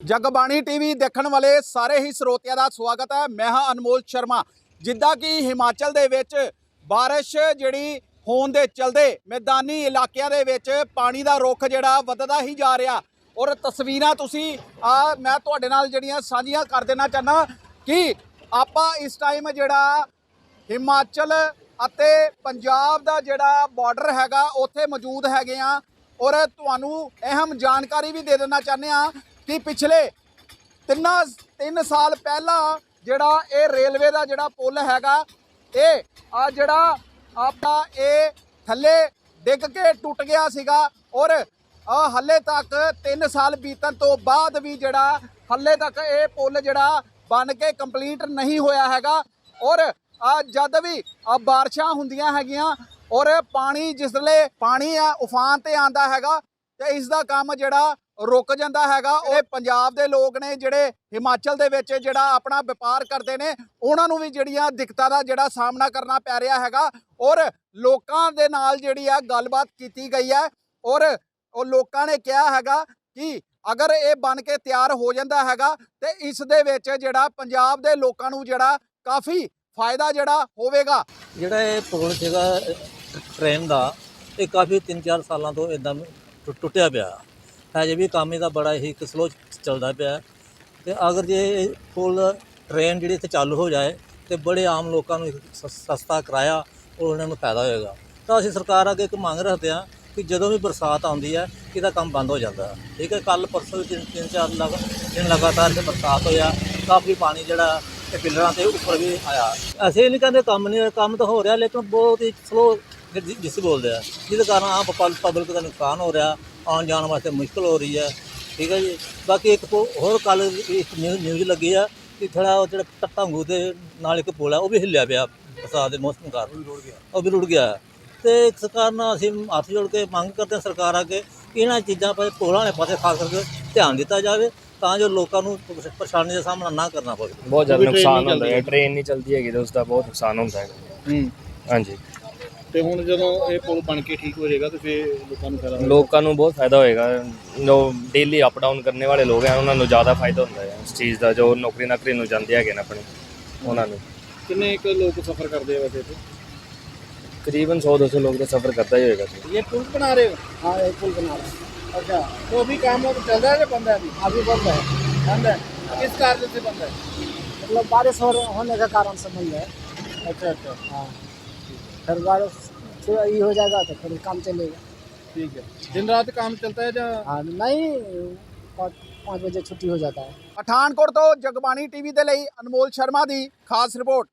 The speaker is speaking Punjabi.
ਜਗਬਾਣੀ ਟੀਵੀ ਦੇਖਣ ਵਾਲੇ ਸਾਰੇ ਹੀ ਸਰੋਤਿਆਂ ਦਾ ਸਵਾਗਤ ਹੈ। ਮੈਂ ਹਾਂ ਅਨਮੋਲ ਸ਼ਰਮਾ। ਜਿੱਦਾਂ ਕਿ ਹਿਮਾਚਲ ਦੇ ਵਿੱਚ ਬਾਰਿਸ਼ ਜਿਹੜੀ ਹੋਣ ਦੇ ਚਲਦੇ ਮੈਦਾਨੀ ਇਲਾਕਿਆਂ ਦੇ ਵਿੱਚ ਪਾਣੀ ਦਾ ਰੁੱਖ ਜਿਹੜਾ ਵੱਧਦਾ ਹੀ ਜਾ ਰਿਹਾ। ਔਰ ਤਸਵੀਰਾਂ ਤੁਸੀਂ, ਆ, ਮੈਂ ਤੁਹਾਡੇ ਨਾਲ ਜਿਹੜੀਆਂ ਸਾਂਝੀਆਂ ਕਰ ਦੇਣਾ ਚਾਹਨਾ ਕਿ ਆਪਾਂ ਇਸ ਟਾਈਮ ਜਿਹੜਾ ਹਿਮਾਚਲ ਅਤੇ ਪੰਜਾਬ ਦਾ ਜਿਹੜਾ ਬਾਰਡਰ ਹੈਗਾ, ਉੱਥੇ ਮੌਜੂਦ ਹੈਗੇ ਆ ਔਰ ਤੁਹਾਨੂੰ ਅਹਿਮ ਜਾਣਕਾਰੀ ਵੀ ਦੇ ਦੇਣਾ ਚਾਹੁੰਦੇ ਆ ਕਿ ਪਿਛਲੇ ਤਿੰਨਾਂ, ਤਿੰਨ ਸਾਲ ਪਹਿਲਾਂ ਜਿਹੜਾ ਇਹ ਰੇਲਵੇ ਦਾ ਜਿਹੜਾ ਪੁਲ ਹੈਗਾ, ਇਹ ਆ ਜਿਹੜਾ ਆਪਣਾ ਇਹ ਥੱਲੇ ਡਿੱਗ ਕੇ ਟੁੱਟ ਗਿਆ ਸੀਗਾ ਔਰ ਆ ਹੱਲੇ ਤੱਕ 3 ਸਾਲ ਬੀਤਣ ਤੋਂ ਬਾਅਦ ਵੀ ਜਿਹੜਾ ਹੱਲੇ ਤੱਕ ਇਹ ਪੁਲ ਜਿਹੜਾ ਬਣ ਕੇ ਕੰਪਲੀਟ ਨਹੀਂ ਹੋਇਆ ਹੈਗਾ ਔਰ ਆ ਜਦ ਵੀ ਆ ਬਾਰਿਸ਼ਾਂ ਹੁੰਦੀਆਂ ਹੈਗੀਆਂ ਔਰ ਪਾਣੀ ਜਿਸਲੇ ਪਾਣੀ ਆ, ਉਫਾਨ ਤੇ ਆਂਦਾ ਹੈਗਾ ਤੇ ਇਸ ਦਾ ਕੰਮ ਜਿਹੜਾ ਰੁਕ ਜਾਂਦਾ ਹੈਗਾ ਉਹ ਪੰਜਾਬ ਦੇ ਲੋਕ ਨੇ ਜਿਹੜੇ ਹਿਮਾਚਲ ਦੇ ਵਿੱਚ ਜਿਹੜਾ ਆਪਣਾ ਵਪਾਰ ਕਰਦੇ ਨੇ ਉਹਨਾਂ ਨੂੰ ਵੀ ਜਿਹੜੀਆਂ ਦਿੱਕਤਾਂ ਦਾ ਜਿਹੜਾ ਸਾਹਮਣਾ ਕਰਨਾ ਪੈ ਰਿਹਾ ਹੈਗਾ ਔਰ ਲੋਕਾਂ ਦੇ ਨਾਲ ਜਿਹੜੀ ਆ ਗੱਲਬਾਤ ਕੀਤੀ ਗਈ ਹੈ ਔਰ ਉਹ ਲੋਕਾਂ ਨੇ ਕਿਹਾ ਹੈਗਾ ਕਿ ਅਗਰ ਇਹ ਬਣ ਕੇ ਤਿਆਰ ਹੋ ਜਾਂਦਾ ਹੈਗਾ ਤੇ ਇਸ ਦੇ ਵਿੱਚ ਜਿਹੜਾ ਪੰਜਾਬ ਦੇ ਲੋਕਾਂ ਨੂੰ ਜਿਹੜਾ ਕਾਫੀ ਫਾਇਦਾ ਜਿਹੜਾ ਹੋਵੇਗਾ। ਜਿਹੜਾ ਇਹ ਪੁਲ ਸੀਗਾ ਟ੍ਰੇਨ ਦਾ ਇਹ ਕਾਫੀ 3-4 ਸਾਲਾਂ ਤੋਂ ਇਦਾਂ ਟੁੱਟਿਆ ਪਿਆ। ਹਜੇ ਵੀ ਕੰਮ ਇਹਦਾ ਬੜਾ ਹੀ ਇੱਕ ਸਲੋ ਚੱਲਦਾ ਪਿਆ। ਤੇ ਅਗਰ ਜੇ ਇਹ ਪੁਲ ਟ੍ਰੇਨ ਜਿਹੜੀ ਇੱਥੇ ਚਾਲੂ ਹੋ ਜਾਏ ਤੇ ਬੜੇ ਆਮ ਲੋਕਾਂ ਨੂੰ ਇੱਕ ਸ- ਸਸਤਾ ਕਿਰਾਇਆ ਉਹ ਉਹਨਾਂ ਨੂੰ ਫਾਇਦਾ ਹੋਏਗਾ। ਤਾਂ ਅਸੀਂ ਸਰਕਾਰ ਅੱਗੇ ਇੱਕ ਮੰਗ ਰੱਖਦੇ ਹਾਂ ਕਿ ਜਦੋਂ ਵੀ ਬਰਸਾਤ ਆਉਂਦੀ ਹੈ, ਇਹਦਾ ਕੰਮ ਬੰਦ ਹੋ ਜਾਂਦਾ। ਹੈ। ਠੀਕ ਹੈ ਕੱਲ ਪਰਸੋਂ ਵੀ ਤਿੰਨ ਤਿੰਨ, ਚਾਰ ਲਗ, ਦਿਨ ਲਗਾਤਾਰ ਤੇ ਬਰਸਾਤ ਹੋਇਆ, ਕਾਫੀ ਪਾਣੀ ਜਿਹੜਾ ਇਹ ਪਿੱਲਰਾਂ 'ਤੇ ਉੱਪਰ ਵੀ ਆਇਆ। ਅਸੀਂ ਇਹ ਨਹੀਂ ਕਹਿੰਦੇ ਕੰਮ ਨਹੀਂ ਹੋਇਆ, ਕੰਮ ਤਾਂ ਹੋ ਰਿਹਾ, ਲੇਕਿਨ ਬਹੁਤ ਹੀ ਸਲੋ ਜਿਸ ਬੋਲਦੇ ਆ। ਜਿਹਦੇ ਕਾਰਨ ਆਮ ਪਬਲਿਕ ਦਾ ਨੁਕਸਾਨ ਹੋ ਰਿਹਾ ਆਉਣ ਜਾਣ ਵਾਸਤੇ ਮੁਸ਼ਕਲ ਹੋ ਰਹੀ ਹੈ। ਠੀਕ ਹੈ ਜੀ? ਬਾਕੀ ਇੱਕ ਹੋਰ ਕੱਲ ਇੱਕ ਨਿਊਜ਼ ਨਿਊਜ਼ ਲੱਗੀ ਆ ਕਿ ਥੋੜਾ ਉਹ ਜਿਹੜਾ ਟੱਟਾਂਗੂ ਦੇ ਨਾਲ ਇੱਕ ਪੁਲ ਆ ਉਹ ਵੀ ਹਿੱਲਿਆ ਪਿਆ ਬਰਸਾਤ ਦੇ ਮੌਸਮ ਕਾਰਨ। ਉਹ ਵੀ ਰੁੜ ਗਿਆ। ਤੇ ਸਰਕਾਰ ਨਾਲ ਅਸੀਂ ਹੱਥ ਜੋੜ ਕੇ ਮੰਗ ਕਰਦੇ ਹਾਂ ਸਰਕਾਰ ਅੱਗੇ ਕਿ ਇਹਨਾਂ ਚੀਜ਼ਾਂ 'ਤੇ ਪੁਲਾਂ ਵਾਲੇ ਪਾਸੇ ਖਾਸ ਕਰਕੇ ਧਿਆਨ ਦਿੱਤਾ ਜਾਵੇ ਤਾਂ ਜੋ ਲੋਕਾਂ ਨੂੰ ਪਰੇਸ਼ਾਨੀ ਦਾ ਸਾਹਮਣਾ ਨਾ ਕਰਨਾ ਪਵੇ। ਬਹੁਤ ਜ਼ਿਆਦਾ ਨੁਕਸਾਨ ਹੁੰਦਾ ਹੈ। ਟ੍ਰੇਨ ਨਹੀਂ ਚੱਲਦੀ ਹੈਗੀ ਤੇ ਉਸ ਦਾ ਬਹੁਤ ਨੁਕਸਾਨ ਹੁੰਦਾ ਹੈ। ਹੂੰ। ਹਾਂਜੀ। ਤੇ ਹੁਣ ਜਦੋਂ ਇਹ ਪੁਲ ਬਣ ਕੇ ਠੀਕ ਹੋ ਜਾਏਗਾ ਤੇ ਫਿਰ ਲੋਕਾਂ ਨੂੰ ਫਾਇਦਾ ਹੋਏਗਾ ਲੋਕਾਂ ਨੂੰ ਬਹੁਤ ਫਾਇਦਾ ਹੋਏਗਾ ਜੋ ਡੇਲੀ ਅਪ ਡਾਊਨ ਕਰਨੇ ਵਾਲੇ ਲੋਕ ਹਨ ਉਹਨਾਂ ਨੂੰ ਜ਼ਿਆਦਾ ਫਾਇਦਾ ਹੁੰਦਾ ਹੈ ਇਸ ਚੀਜ਼ ਦਾ ਜੋ ਨੌਕਰੀ ਨਾਕਰੀ ਨੂੰ ਜਾਂਦੇ ਹੈਗੇ ਨੇ ਆਪਣੀ ਉਹਨਾਂ ਨੂੰ ਕਿੰਨੇ ਕੁ ਲੋਕ ਸਫ਼ਰ ਕਰਦੇ ਆ ਵੈਸੇ ਤੇ ਕਰੀਬਨ 100 200 ਲੋਕ ਦਾ ਸਫ਼ਰ ਕਰਦਾ ਹੀ ਹੋਏਗਾ ये पुल बना रहे हो हाँ ये पुल बना रहे हैं अच्छा तो अभी काम वो चल रहा है या बंद है अभी अभी बंद है बंद है किस कारण से बंद है मतलब बारिश हो होने के कारण से बंद है अच्छा अच्छा हाँ फिर बारिश फिर ये हो जाएगा तो फिर काम चलेगा ठीक है दिन रात काम चलता है या हाँ नहीं पाँच पाँच बजे छुट्टी हो जाता है ਪਠਾਨਕੋਟ ਤੋਂ ਜਗਬਾਣੀ ਟੀਵੀ ਦੇ ਲਈ ਅਨਮੋਲ ਸ਼ਰਮਾ ਦੀ ਖਾਸ ਰਿਪੋਰਟ